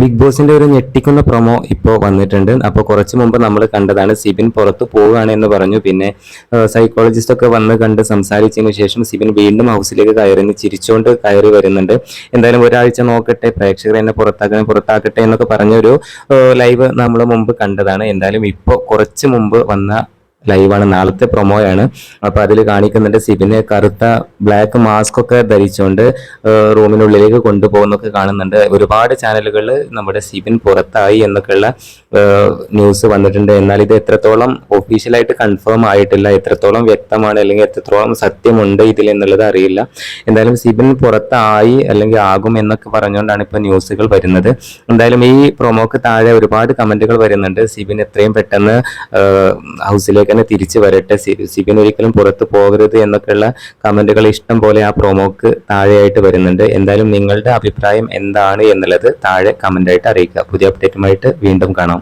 Big ബോസിന്റെ ഒരു ഞെട്ടിക്കുന്ന പ്രൊമോ ഇപ്പോൾ വന്നിട്ടുണ്ട്. അപ്പോൾ കുറച്ച് മുമ്പ് നമ്മൾ കണ്ടതാണ് സിബിൻ പുറത്തു പോവുകയാണ് എന്ന് പറഞ്ഞു. പിന്നെ സൈക്കോളജിസ്റ്റ് ഒക്കെ വന്ന് കണ്ട് സംസാരിച്ചതിന് ശേഷം സിബിൻ വീണ്ടും ഹൗസിലേക്ക് കയറി ചിരിച്ചുകൊണ്ട് കയറി വരുന്നുണ്ട്. എന്തായാലും ഒരാഴ്ച നോക്കട്ടെ പ്രേക്ഷകർ എന്നെ പുറത്താക്കണേ പുറത്താക്കട്ടെ എന്നൊക്കെ പറഞ്ഞൊരു ലൈവ് നമ്മൾ മുമ്പ് കണ്ടതാണ്. എന്തായാലും ഇപ്പോൾ കുറച്ച് മുമ്പ് വന്ന ലൈവാണ്. നാളത്തെ പ്രൊമോയാണ്. അപ്പൊ അതിൽ കാണിക്കുന്നുണ്ട് സിബിന് കറുത്ത ബ്ലാക്ക് മാസ്ക് ഒക്കെ ധരിച്ചുകൊണ്ട് റൂമിനുള്ളിലേക്ക് കൊണ്ടുപോകുന്നൊക്കെ കാണുന്നുണ്ട്. ഒരുപാട് ചാനലുകൾ നമ്മുടെ സിബിൻ പുറത്തായി എന്നൊക്കെയുള്ള ന്യൂസ് വന്നിട്ടുണ്ട്. എന്നാൽ ഇത് എത്രത്തോളം ഒഫീഷ്യലായിട്ട് കൺഫേം ആയിട്ടില്ല എത്രത്തോളം വ്യക്തമാണ് അല്ലെങ്കിൽ എത്രത്തോളം സത്യമുണ്ട് ഇതിൽ എന്നുള്ളത് അറിയില്ല. എന്തായാലും സിബിൻ പുറത്തായി അല്ലെങ്കിൽ ആകും എന്നൊക്കെ പറഞ്ഞുകൊണ്ടാണ് ഇപ്പോൾ ന്യൂസുകൾ വരുന്നത്. എന്തായാലും ഈ പ്രൊമോക്ക് താഴെ ഒരുപാട് കമന്റുകൾ വരുന്നുണ്ട്. സിബിൻ എത്രയും പെട്ടെന്ന് ഹൗസിലേക്ക് തന്നെ തിരിച്ചു വരട്ടെ. സിബിൻ ഒരിക്കലും പുറത്ത് പോകരുത് എന്നൊക്കെയുള്ള കമന്റുകൾ ഇഷ്ടം പോലെ ആ പ്രൊമോക്ക് താഴെയായിട്ട് വരുന്നുണ്ട്. എന്തായാലും നിങ്ങളുടെ അഭിപ്രായം എന്താണ് എന്നുള്ളത് താഴെ കമന്റായിട്ട് അറിയിക്കുക. പുതിയ അപ്ഡേറ്റുമായിട്ട് വീണ്ടും കാണാം.